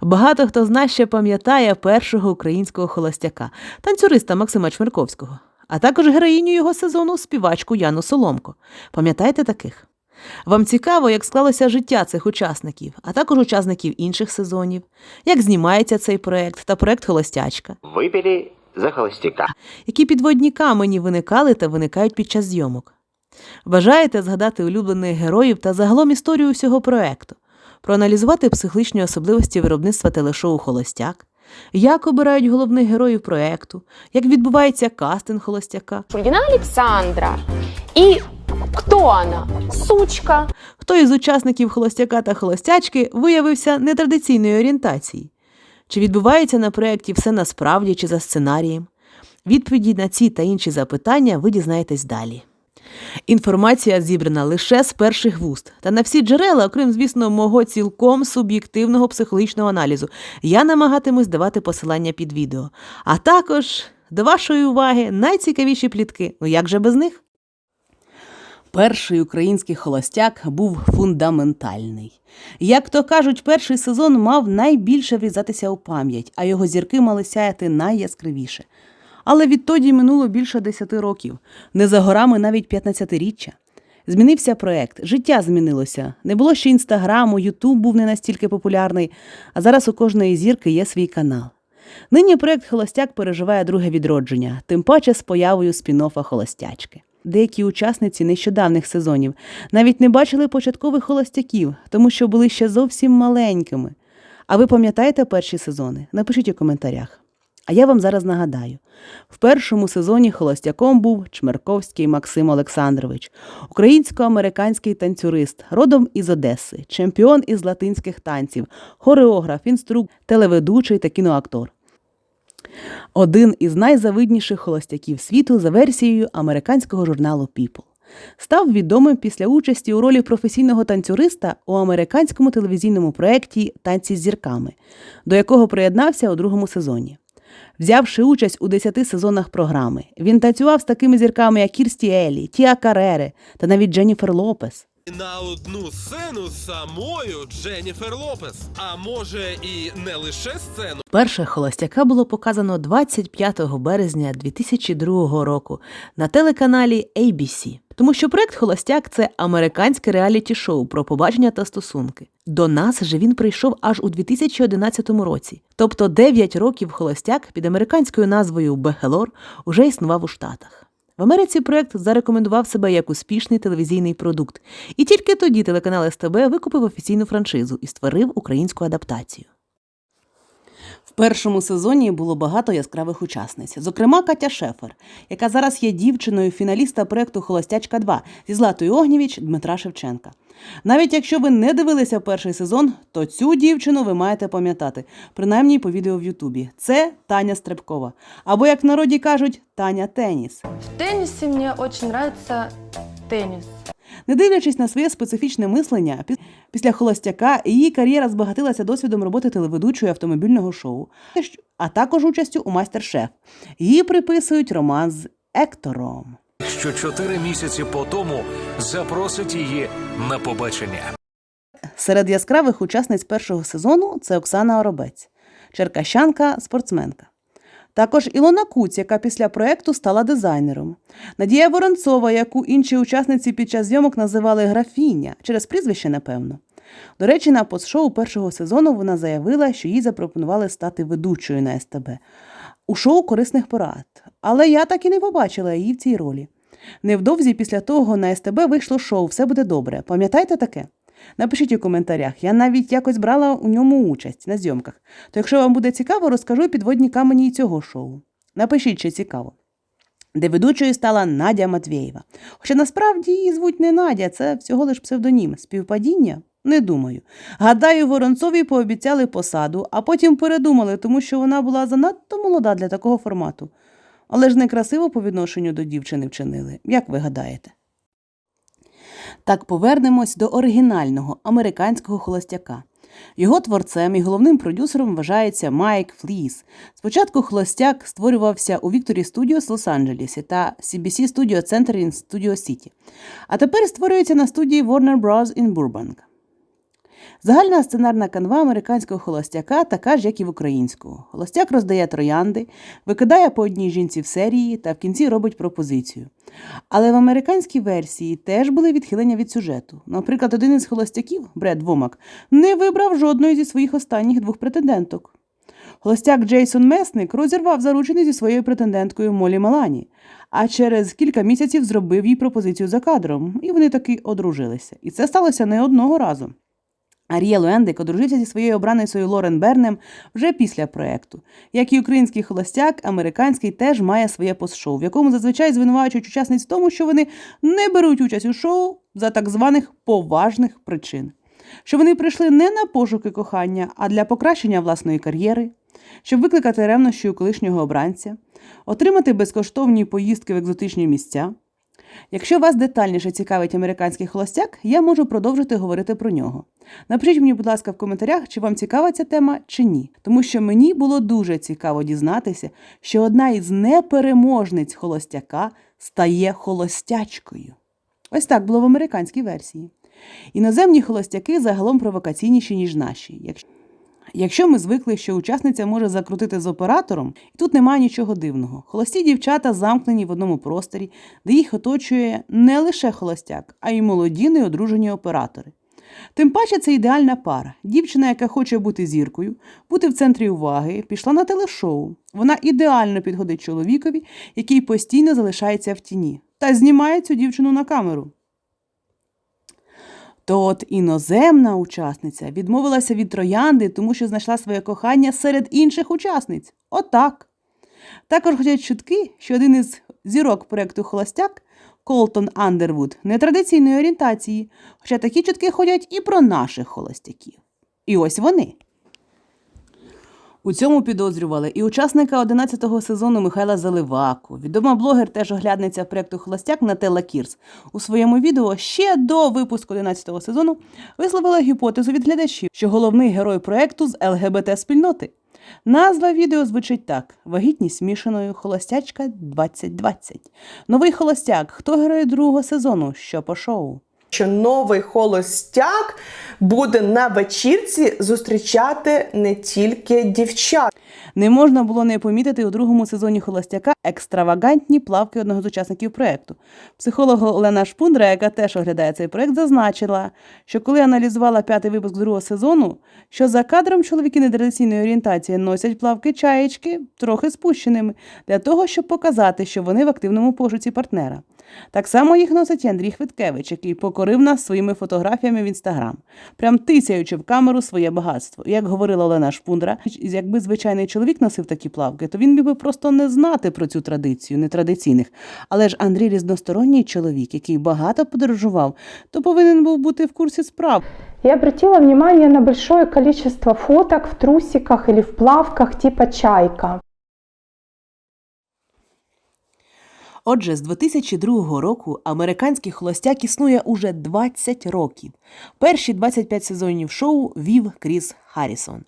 Багато хто з нас ще пам'ятає першого українського холостяка, танцюриста Максима Чмирковського, а також героїню його сезону співачку Яну Соломко. Пам'ятаєте таких? Вам цікаво, як склалося життя цих учасників, а також учасників інших сезонів, як знімається цей проект та проект Холостячка, Выпили за холостяка. які підводні камені виникали та виникають під час зйомок. Бажаєте згадати улюблених героїв та загалом історію всього проекту, проаналізувати психологічні особливості виробництва телешоу Холостяк, як обирають головних героїв проекту, як відбувається кастинг холостяка, Шульгина Александра. И кто она? Сучка. хто із учасників холостяка та холостячки виявився нетрадиційної орієнтації, чи відбувається на проєкті все насправді чи за сценарієм. Відповіді на ці та інші запитання ви дізнаєтесь далі. Інформація зібрана лише з перших вуст, та на всі джерела, окрім, звісно, мого цілком суб'єктивного психологічного аналізу, я намагатимусь давати посилання під відео. А також до вашої уваги найцікавіші плітки. Ну як же без них? Перший український холостяк був фундаментальний. Як то кажуть, перший сезон мав найбільше врізатися у пам'ять, а його зірки мали сяяти найяскравіше. Але відтоді минуло більше 10 років, не за горами навіть 15-річчя. Змінився проект, життя змінилося. Не було ще інстаграму, Ютуб був не настільки популярний, а зараз у кожної зірки є свій канал. Нині проект Холостяк переживає друге відродження, тим паче з появою спін-оффа холостячки. Деякі учасниці нещодавних сезонів навіть не бачили початкових холостяків, тому що були ще зовсім маленькими. А ви пам'ятаєте перші сезони? Напишіть у коментарях. А я вам зараз нагадаю: в першому сезоні холостяком був Чмерковський Максим Олександрович, українсько-американський танцюрист, родом із Одеси, чемпіон із латинських танців, хореограф, інструктор, телеведучий та кіноактор. Один із найзавидніших холостяків світу за версією американського журналу People. Став відомим після участі у ролі професійного танцюриста у американському телевізійному проєкті Танці з зірками, до якого приєднався у другому сезоні. Взявши участь у 10 сезонах програми, він танцював з такими зірками, як Кірсті Елі, Тіа Карере та навіть Дженніфер Лопес. На одну сцену з самою Дженніфер Лопес. А може і не лише сцену. Перше холостяка було показано 25 березня 2002 року на телеканалі ABC. Тому що проект Холостяк це американське реаліті-шоу про побачення та стосунки. До нас же він прийшов аж у 2011 році. Тобто 9 років холостяк під американською назвою Бехелор уже існував у Штатах. В Америці проект зарекомендував себе як успішний телевізійний продукт, і тільки тоді телеканал СТБ викупив офіційну франшизу і створив українську адаптацію. В першому сезоні було багато яскравих учасниць, зокрема Катя Шефер, яка зараз є дівчиною фіналіста проекту Холостячка 2 зі Златою Огнєвіч Дмитра Шевченка. Навіть якщо ви не дивилися перший сезон, то цю дівчину ви маєте пам'ятати, принаймні по відео в Ютубі. Це Таня Стрибкова. Або, як в народі кажуть, Таня Теніс. В теннисе мне очень нравится теннис. Не дивлячись на своє специфічне мислення, після холостяка її кар'єра збагатилася досвідом роботи телеведучої автомобільного шоу, а також участю у майстер-шеф. Її приписують роман з Ектором. що чотири місяці по тому запросить її на побачення. Серед яскравих учасниць першого сезону це Оксана Оробець, черкащанка, спортсменка. Також Ілона Куць, яка після проекту стала дизайнером. Надія Воронцова, яку інші учасниці під час зйомок називали графіня, через прізвище, напевно. До речі, на постшоу першого сезону вона заявила, що їй запропонували стати ведучою на СТБ у шоу корисних порад. Але я так і не побачила її в цій ролі. Невдовзі після того на СТБ вийшло шоу Все буде добре. Пам'ятаєте таке? Напишіть у коментарях. Я навіть якось брала у ньому участь на зйомках. То якщо вам буде цікаво, розкажу підводні камені і цього шоу. Напишіть, чи цікаво. Де ведучою стала Надя Матвєєва. Хоча насправді її звуть не Надя, це всього лиш псевдонім. Співпадіння? Не думаю. Гадаю, Воронцовій пообіцяли посаду, а потім передумали, тому що вона була занадто молода для такого формату. Але ж некрасиво по відношенню до дівчини вчинили, як ви гадаєте? Так повернемось до оригінального американського холостяка. Його творцем і головним продюсером вважається Майк Фліс. Спочатку холостяк створювався у Вікторі Studios Лос-Анджелесі та CBC Studio Center in Studio City, а тепер створюється на студії Warner Bros. in Burbank. Загальна сценарна канва американського холостяка така ж, як і в українського. Холостяк роздає троянди, викидає по одній жінці в серії та в кінці робить пропозицію. Але в американській версії теж були відхилення від сюжету. Наприклад, один із холостяків, Бред Вомак, не вибрав жодної зі своїх останніх двох претенденток. Холостяк Джейсон Месник розірвав заручений зі своєю претенденткою Молі Малані, а через кілька місяців зробив їй пропозицію за кадром, і вони таки одружилися. І це сталося не одного разу. Арієл Уендик одружився зі своєю обраницею Лорен Бернем вже після проекту. Як і український холостяк, американський теж має своє постшоу, в якому зазвичай звинувачують учасниць в тому, що вони не беруть участь у шоу за так званих поважних причин. Що вони прийшли не на пошуки кохання, а для покращення власної кар'єри, щоб викликати ревнощі у колишнього обранця, отримати безкоштовні поїздки в екзотичні місця. Якщо вас детальніше цікавить американський холостяк, я можу продовжити говорити про нього. Напишіть мені, будь ласка, в коментарях, чи вам цікава ця тема чи ні. Тому що мені було дуже цікаво дізнатися, що одна із непереможниць холостяка стає холостячкою. Ось так було в американській версії. Іноземні холостяки загалом провокаційніші, ніж наші. Якщо Якщо ми звикли, що учасниця може закрутити з оператором, і тут немає нічого дивного. Холості дівчата замкнені в одному просторі, де їх оточує не лише холостяк, а й молоді неодружені оператори. Тим паче це ідеальна пара. Дівчина, яка хоче бути зіркою, бути в центрі уваги, пішла на телешоу. Вона ідеально підходить чоловікові, який постійно залишається в тіні, та знімає цю дівчину на камеру. То от іноземна учасниця відмовилася від троянди, тому що знайшла своє кохання серед інших учасниць. Отак. Також ходять чутки, що один із зірок проєкту Холостяк Колтон Андервуд нетрадиційної орієнтації, хоча такі чутки ходять і про наших холостяків. І ось вони. У цьому підозрювали і учасника 11-го сезону Михайла Заливаку. Відома блогер теж оглядниця проєкту Холостяк Нателла Кірс. У своєму відео ще до випуску 11-го сезону висловила гіпотезу від глядачів, що головний герой проєкту з ЛГБТ-спільноти. Назва відео звучить так: Вагітність мішаною Холостячка 2020. Новий холостяк. Хто герой другого сезону? Що по шоу? Що новий холостяк буде на вечірці зустрічати не тільки дівчат. Не можна було не помітити у другому сезоні холостяка екстравагантні плавки одного з учасників проєкту. Психолог Олена Шпундра, яка теж оглядає цей проєкт, зазначила, що коли аналізувала п'ятий випуск другого сезону, що за кадром чоловіки нетрадиційної орієнтації носять плавки чаєчки трохи спущеними, для того, щоб показати, що вони в активному пошуці партнера. Так само їх носить Андрій Хвиткевич, який покорив нас своїми фотографіями в інстаграм, прям тисяючи в камеру своє багатство. Як говорила Олена Шпундра, якби звичайний чоловік носив такі плавки, то він міг би просто не знати про цю традицію нетрадиційних. Але ж Андрій різносторонній чоловік, який багато подорожував, то повинен був бути в курсі справ. Я обратила внимание на большое количество фоток в трусиках или в плавках типа чайка. Отже, з 2002 року американський холостяк існує уже 20 років. Перші 25 сезонів шоу вів Кріс Харрісон.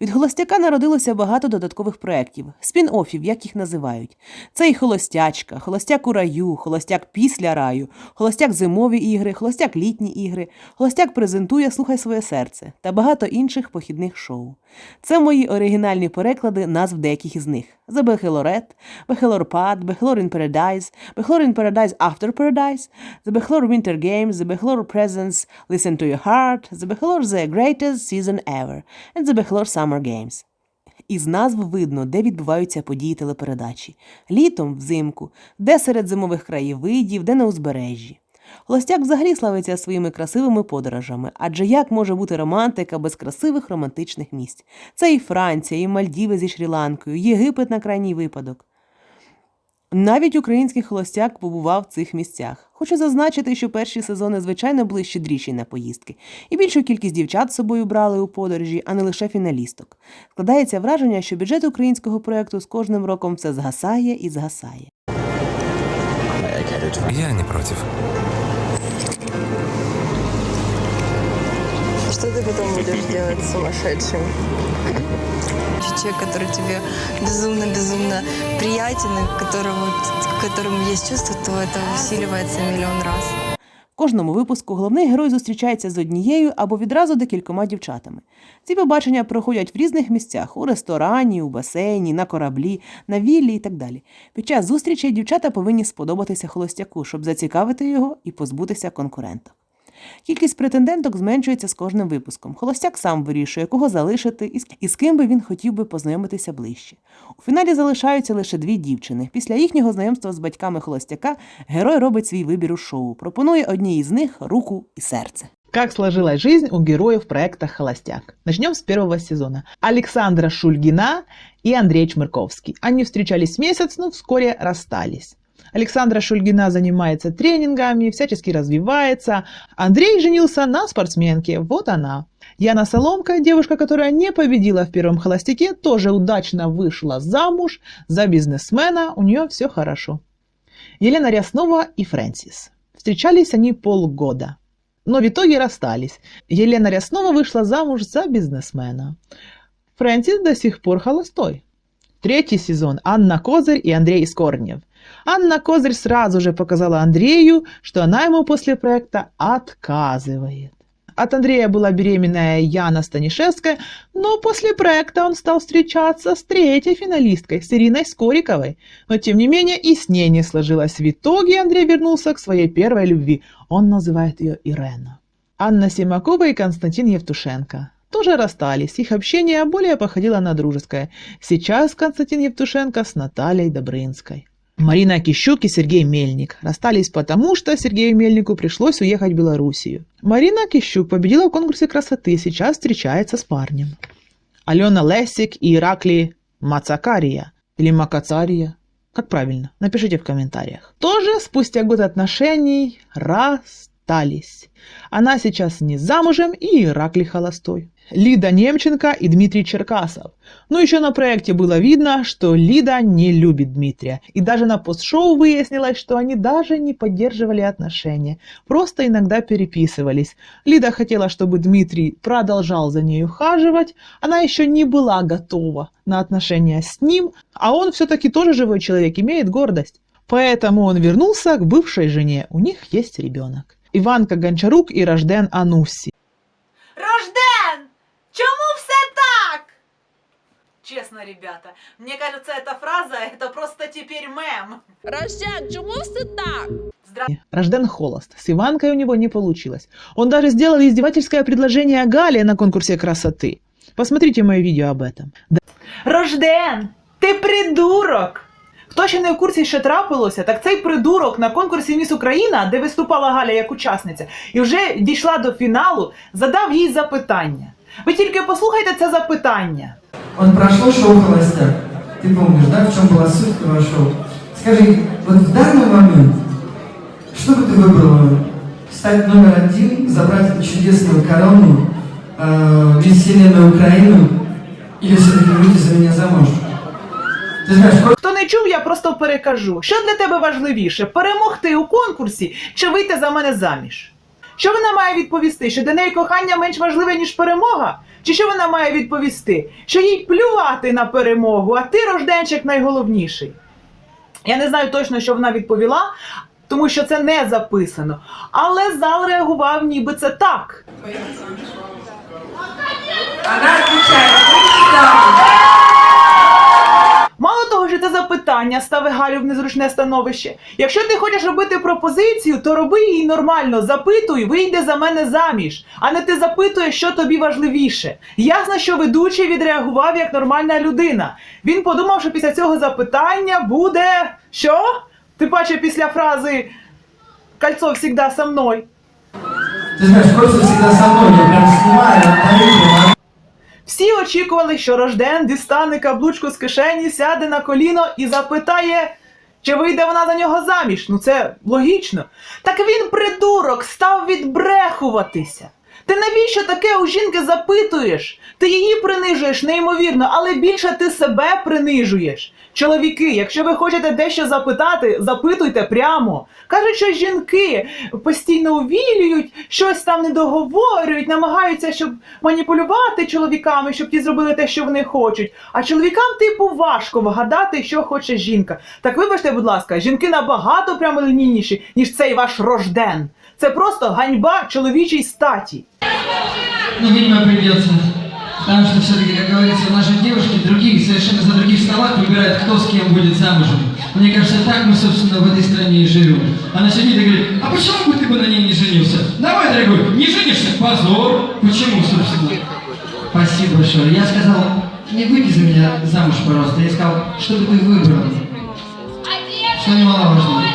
Від холостяка народилося багато додаткових проєктів, спін-офів, як їх називають. Це і холостячка, холостяк у раю, холостяк після раю, холостяк зимові ігри, холостяк літні ігри, холостяк презентує Слухай своє серце та багато інших похідних шоу. Це мої оригінальні переклади назв деяких із них: The Bachelorette, Bachelor Pad, Bachelor in Paradise, Bachelor in Paradise After Paradise, The Bachelor Winter Games, The Bachelor Presents Listen to Your Heart, The Bachelor The Greatest Season Ever, and The Bachelor Summer Games. Із назв видно, де відбуваються події телепередачі. Літом, взимку, де серед зимових краєвидів, де на узбережжі. Холостяк взагалі славиться своїми красивими подорожами, адже як може бути романтика без красивих романтичних місць? Це і Франція, і Мальдіви зі Шрі-Ланкою, Єгипет на крайній випадок. Навіть український холостяк побував в цих місцях. Хочу зазначити, що перші сезони, звичайно, були щедріші на поїздки, і більшу кількість дівчат з собою брали у подорожі, а не лише фіналісток. Складається враження, що бюджет українського проєкту з кожним роком все згасає і згасає. Я не против. Что ты потом будешь делать с сумасшедшим? человек, который тебе безумно-безумно приятен, и к которому, к которому есть чувство, то это усиливается миллион раз. Кожному випуску головний герой зустрічається з однією або відразу декількома дівчатами. Ці побачення проходять в різних місцях у ресторані, у басейні, на кораблі, на віллі і так далі. Під час зустрічей дівчата повинні сподобатися холостяку, щоб зацікавити його і позбутися конкуренток. Кількість претенденток зменшується з кожним випуском. Холостяк сам вирішує, кого залишити і з- ким би він хотів би познайомитися ближче. У фіналі залишаються лише дві дівчини. Після їхнього знайомства з батьками холостяка герой робить свій вибір у шоу. Пропонує одній із них руку і серце. Как сложилась жизнь у героев проекта «Холостяк». Начнем с первого сезона. Александра Шульгина и Андрей Чмырковский. Они встречались месяц, но вскоре расстались. Александра Шульгина занимается тренингами, всячески развивается. Андрей женился на спортсменке, вот она. Яна Соломка, девушка, которая не победила в первом холостяке, тоже удачно вышла замуж за бизнесмена, у нее все хорошо. Елена Ряснова и Фрэнсис. Встречались они полгода но в итоге расстались. Елена Ряснова вышла замуж за бизнесмена. Фрэнсис до сих пор холостой. Третий сезон. Анна Козырь и Андрей Скорнев. Анна Козырь сразу же показала Андрею, что она ему после проекта отказывает. От Андрея была беременная Яна Станишевская, но после проекта он стал встречаться с третьей финалисткой, с Ириной Скориковой. Но тем не менее и с ней не сложилось. В итоге Андрей вернулся к своей первой любви. Он называет ее Ирена. Анна Симакова и Константин Евтушенко тоже расстались. Их общение более походило на дружеское. Сейчас Константин Евтушенко с Натальей Добрынской. Марина Кищук и Сергей Мельник расстались потому, что Сергею Мельнику пришлось уехать в Белоруссию. Марина Кищук победила в конкурсе красоты, сейчас встречается с парнем. Алена Лесик и Иракли Мацакария или Макацария. Как правильно? Напишите в комментариях. Тоже спустя год отношений расстались. Она сейчас не замужем и Иракли холостой. Лида Немченко и Дмитрий Черкасов. Но еще на проекте было видно, что Лида не любит Дмитрия. И даже на постшоу выяснилось, что они даже не поддерживали отношения. Просто иногда переписывались. Лида хотела, чтобы Дмитрий продолжал за ней ухаживать. Она еще не была готова на отношения с ним. А он все-таки тоже живой человек, имеет гордость. Поэтому он вернулся к бывшей жене. У них есть ребенок. Иванка Гончарук и Рожден Анусси. Рожден! Чому все так? Честно, ребята, мне кажется, эта фраза – это просто теперь мем. Рожден, чому все так? Рожден холост. С Иванкой у него не получилось. Он даже сделал издевательское предложение Гале на конкурсе красоты. Посмотрите мое видео об этом. Рожден, ти придурок! Хто ще не в курсі, що трапилося, так цей придурок на конкурсі Міс Україна, де виступала Галя як учасниця, і вже дійшла до фіналу, задав їй запитання. Ви тільки послухайте це запитання. Вот прошло шоу «Холостяк». Ты помнишь, да, в чем была суть этого шоу? Скажи, вот в данный момент, что бы ты выбрала? Стать номер один, забрать эту чудесную корону, э, весь вселенную Украину, или все-таки выйти за меня замуж? Хто не чув, я просто перекажу. Що для тебе важливіше: перемогти у конкурсі чи вийти за мене заміж? Що вона має відповісти? Що для неї кохання менш важливе, ніж перемога? Чи що вона має відповісти? Що їй плювати на перемогу, а ти рожденчик найголовніший? Я не знаю точно, що вона відповіла, тому що це не записано. Але зал реагував, ніби це так. Мало того, що це запитання ставить Галю в незручне становище. Якщо ти хочеш робити пропозицію, то роби її нормально, запитуй, вийде за мене заміж, а не ти запитуєш, що тобі важливіше. Ясно, що ведучий відреагував як нормальна людина. Він подумав, що після цього запитання буде що? Ти бачив після фрази Кольцо завжди со мною. ты знаешь, Костя всегда со мной, я прям снимаю, отдаю, Всі очікували, що Рожден дістане каблучку з кишені, сяде на коліно і запитає, чи вийде вона за нього заміж. Ну це логічно. Так він, придурок, став відбрехуватися. Ти навіщо таке у жінки запитуєш? Ти її принижуєш неймовірно, але більше ти себе принижуєш. Чоловіки, якщо ви хочете дещо запитати, запитуйте прямо. Кажуть, що жінки постійно увілюють, щось там не договорюють, намагаються, щоб маніпулювати чоловіками, щоб ті зробили те, що вони хочуть. А чоловікам, типу, важко вгадати, що хоче жінка. Так вибачте, будь ласка, жінки набагато прямолінійніші, ніж цей ваш рожден. Це просто ганьба чоловічій статі. Ну, видимо, придется. Потому что все-таки, как говорится, наши девушки других, совершенно за других столах выбирают, кто с кем будет замужем. Мне кажется, так мы, собственно, в этой стране и живем. Она сидит и говорит, а почему бы ты бы на ней не женился? Давай, дорогой, не женишься, позор. Почему, собственно? Спасибо большое. Я сказал, не выйди за меня замуж, пожалуйста. Я сказал, чтобы ты выбрал. Что немаловажно.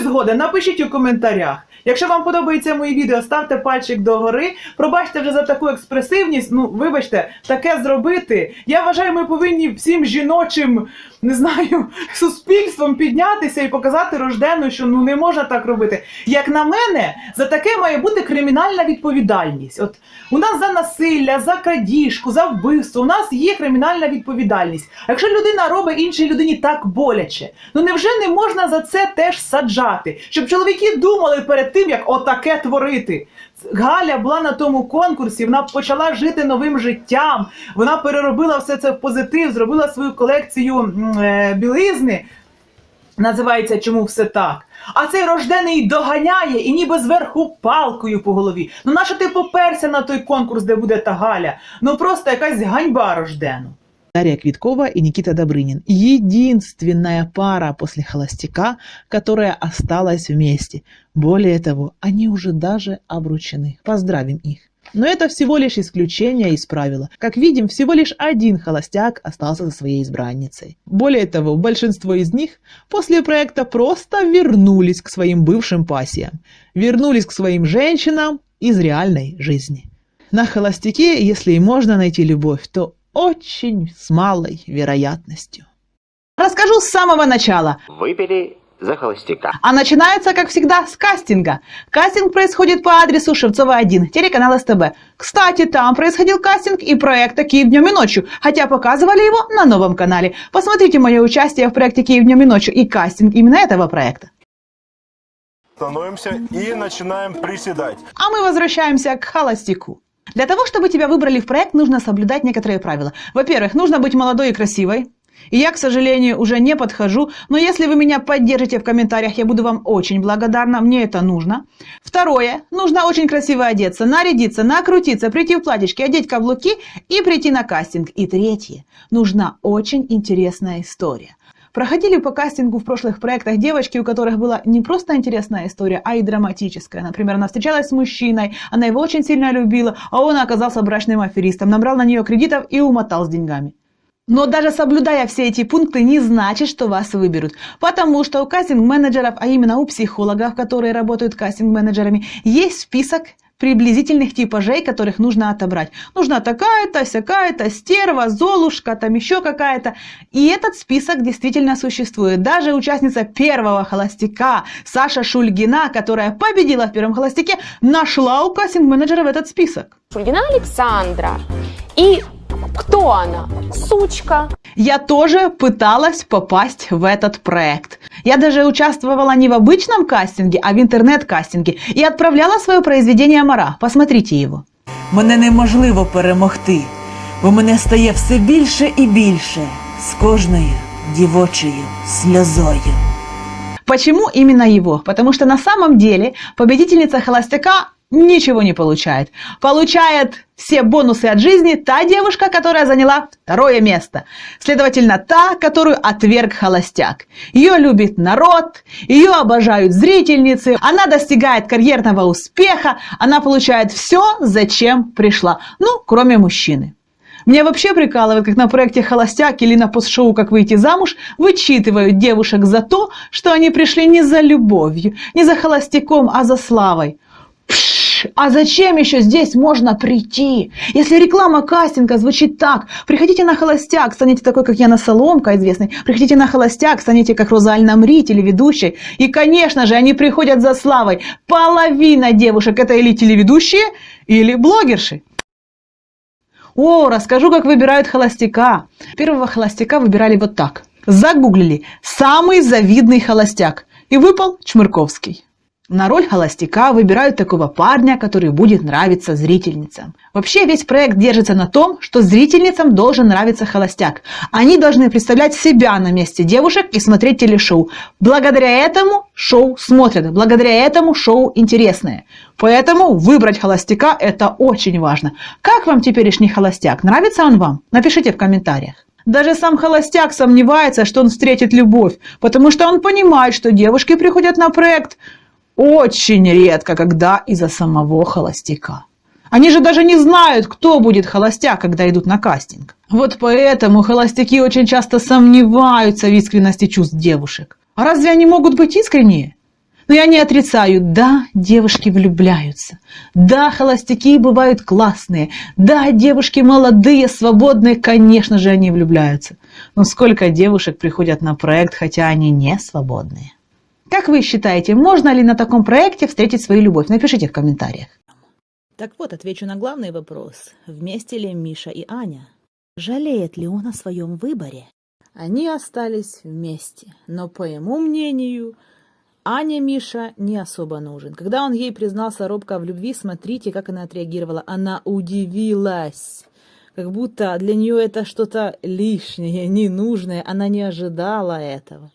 Згоден, напишіть у коментарях. Якщо вам подобається моє відео, ставте пальчик догори. Пробачте вже за таку експресивність. Ну, вибачте, таке зробити. Я вважаю, ми повинні всім жіночим, не знаю, суспільством піднятися і показати рождену, що ну не можна так робити. Як на мене, за таке має бути кримінальна відповідальність. От у нас за насилля, за крадіжку, за вбивство. У нас є кримінальна відповідальність. А якщо людина робить іншій людині так боляче, ну невже не можна за це теж саджати? Щоб чоловіки думали перед тим, як отаке творити. Галя була на тому конкурсі, вона почала жити новим життям. Вона переробила все це в позитив, зробила свою колекцію е, білизни. Називається Чому все так? А цей рождений доганяє і ніби зверху палкою по голові. Ну нащо ти поперся на той конкурс, де буде та Галя? Ну просто якась ганьба рождену. Дарья Квиткова и Никита Добрынин. Единственная пара после «Холостяка», которая осталась вместе. Более того, они уже даже обручены. Поздравим их. Но это всего лишь исключение из правила. Как видим, всего лишь один холостяк остался за своей избранницей. Более того, большинство из них после проекта просто вернулись к своим бывшим пассиям. Вернулись к своим женщинам из реальной жизни. На холостяке, если и можно найти любовь, то очень с малой вероятностью. Расскажу с самого начала. Выпили за холостяка. А начинается, как всегда, с кастинга. Кастинг происходит по адресу Шевцова 1, телеканал СТБ. Кстати, там происходил кастинг и проекта «Киев днем и ночью», хотя показывали его на новом канале. Посмотрите мое участие в проекте «Киев днем и ночью» и кастинг именно этого проекта. Становимся и начинаем приседать. А мы возвращаемся к холостяку. Для того, чтобы тебя выбрали в проект, нужно соблюдать некоторые правила. Во-первых, нужно быть молодой и красивой. И я, к сожалению, уже не подхожу, но если вы меня поддержите в комментариях, я буду вам очень благодарна, мне это нужно. Второе, нужно очень красиво одеться, нарядиться, накрутиться, прийти в платьишке, одеть каблуки и прийти на кастинг. И третье, нужна очень интересная история. Проходили по кастингу в прошлых проектах девочки, у которых была не просто интересная история, а и драматическая. Например, она встречалась с мужчиной, она его очень сильно любила, а он оказался брачным аферистом, набрал на нее кредитов и умотал с деньгами. Но даже соблюдая все эти пункты, не значит, что вас выберут. Потому что у кастинг-менеджеров, а именно у психологов, которые работают кастинг-менеджерами, есть список приблизительных типажей, которых нужно отобрать. Нужна такая-то, всякая-то, стерва, золушка, там еще какая-то. И этот список действительно существует. Даже участница первого холостяка Саша Шульгина, которая победила в первом холостяке, нашла у кастинг-менеджеров этот список. Шульгина Александра. И кто она? Сучка. Я тоже пыталась попасть в этот проект. Я даже участвовала не в обычном кастинге, а в интернет-кастинге и отправляла свое произведение Мара. Посмотрите его. Мене неможливо перемогти, бо мене стає все більше і більше з кожною дівочою сльозою. Почему именно его? Потому что на самом деле победительница холостяка ничего не получает. Получает все бонусы от жизни та девушка, которая заняла второе место. Следовательно, та, которую отверг холостяк. Ее любит народ, ее обожают зрительницы, она достигает карьерного успеха, она получает все, зачем пришла. Ну, кроме мужчины. Меня вообще прикалывает, как на проекте «Холостяк» или на постшоу «Как выйти замуж» вычитывают девушек за то, что они пришли не за любовью, не за холостяком, а за славой. А зачем еще здесь можно прийти? Если реклама кастинга звучит так, приходите на холостяк, станете такой, как Яна Соломка известный, приходите на холостяк, станете как Роза Альнамри, телеведущей. И, конечно же, они приходят за славой. Половина девушек это или телеведущие, или блогерши. О, расскажу, как выбирают холостяка. Первого холостяка выбирали вот так. Загуглили «самый завидный холостяк» и выпал Чмырковский. На роль холостяка выбирают такого парня, который будет нравиться зрительницам. Вообще весь проект держится на том, что зрительницам должен нравиться холостяк. Они должны представлять себя на месте девушек и смотреть телешоу. Благодаря этому шоу смотрят, благодаря этому шоу интересное. Поэтому выбрать холостяка – это очень важно. Как вам теперешний холостяк? Нравится он вам? Напишите в комментариях. Даже сам холостяк сомневается, что он встретит любовь, потому что он понимает, что девушки приходят на проект очень редко, когда из-за самого холостяка. Они же даже не знают, кто будет холостяк, когда идут на кастинг. Вот поэтому холостяки очень часто сомневаются в искренности чувств девушек. А разве они могут быть искренние? Но я не отрицаю, да, девушки влюбляются. Да, холостяки бывают классные. Да, девушки молодые, свободные, конечно же, они влюбляются. Но сколько девушек приходят на проект, хотя они не свободные? Как вы считаете, можно ли на таком проекте встретить свою любовь? Напишите в комментариях. Так вот, отвечу на главный вопрос. Вместе ли Миша и Аня? Жалеет ли он о своем выборе? Они остались вместе, но, по его мнению, Ане Миша не особо нужен. Когда он ей признался робко в любви, смотрите, как она отреагировала. Она удивилась. Как будто для нее это что-то лишнее, ненужное. Она не ожидала этого.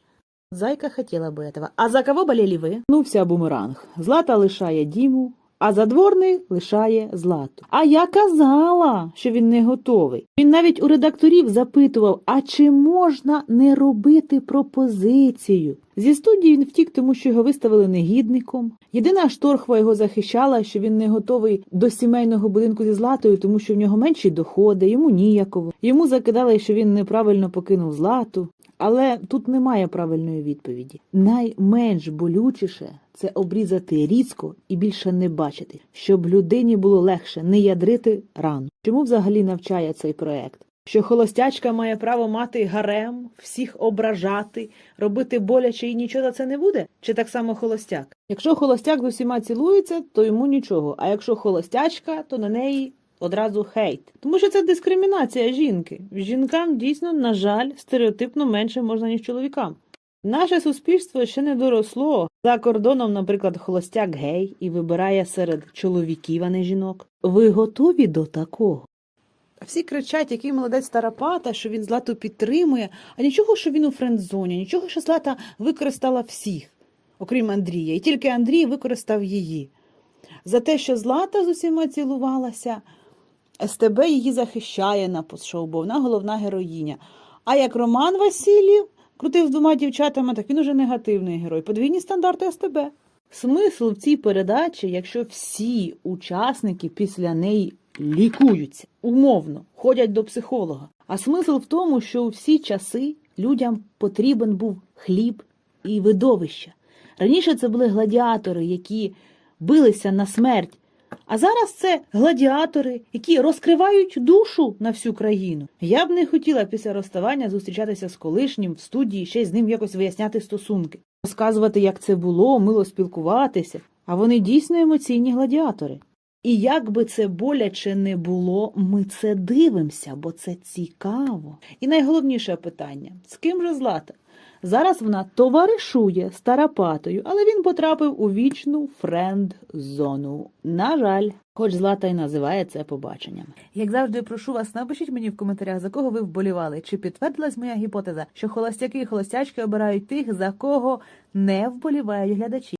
Зайка хотела бы этого. А за кого болели ви? Ну, вся бумеранг. Злата лишає Діму, а задворний лишає Злату. А я казала, що він не готовий. Він навіть у редакторів запитував, а чи можна не робити пропозицію? Зі студії він втік, тому що його виставили негідником. Єдина шторхва його захищала, що він не готовий до сімейного будинку зі Златою, тому що в нього менші доходи, йому ніяково. Йому закидали, що він неправильно покинув Злату. Але тут немає правильної відповіді. Найменш болючіше це обрізати різко і більше не бачити, щоб людині було легше не ядрити рану. Чому взагалі навчає цей проект? Що холостячка має право мати гарем, всіх ображати, робити боляче і нічого за це не буде? Чи так само холостяк? Якщо холостяк з усіма цілується, то йому нічого. А якщо холостячка, то на неї одразу хейт. Тому що це дискримінація жінки. Жінкам дійсно, на жаль, стереотипно менше можна, ніж чоловікам. Наше суспільство ще не доросло. За кордоном, наприклад, холостяк гей і вибирає серед чоловіків, а не жінок. Ви готові до такого? Всі кричать, який молодець Тарапата, що він Злату підтримує, а нічого, що він у френдзоні, нічого, що Злата використала всіх, окрім Андрія, і тільки Андрій використав її. За те, що Злата з усіма цілувалася, СТБ її захищає на постшоу, бо вона головна героїня. А як Роман Васильєв крутив з двома дівчатами, так він уже негативний герой. Подвійні стандарти СТБ. Смисл в цій передачі, якщо всі учасники після неї лікуються, умовно, ходять до психолога. А смисл в тому, що у всі часи людям потрібен був хліб і видовище. Раніше це були гладіатори, які билися на смерть. А зараз це гладіатори, які розкривають душу на всю країну. Я б не хотіла після розставання зустрічатися з колишнім в студії, ще й з ним якось виясняти стосунки, розказувати, як це було, мило спілкуватися. А вони дійсно емоційні гладіатори. І як би це боляче не було, ми це дивимося, бо це цікаво. І найголовніше питання: з ким же Злата? Зараз вона товаришує з але він потрапив у вічну френд-зону. На жаль, хоч Злата й називає це побаченням. Як завжди, прошу вас, напишіть мені в коментарях, за кого ви вболівали, чи підтвердилась моя гіпотеза, що холостяки і холостячки обирають тих, за кого не вболівають глядачі.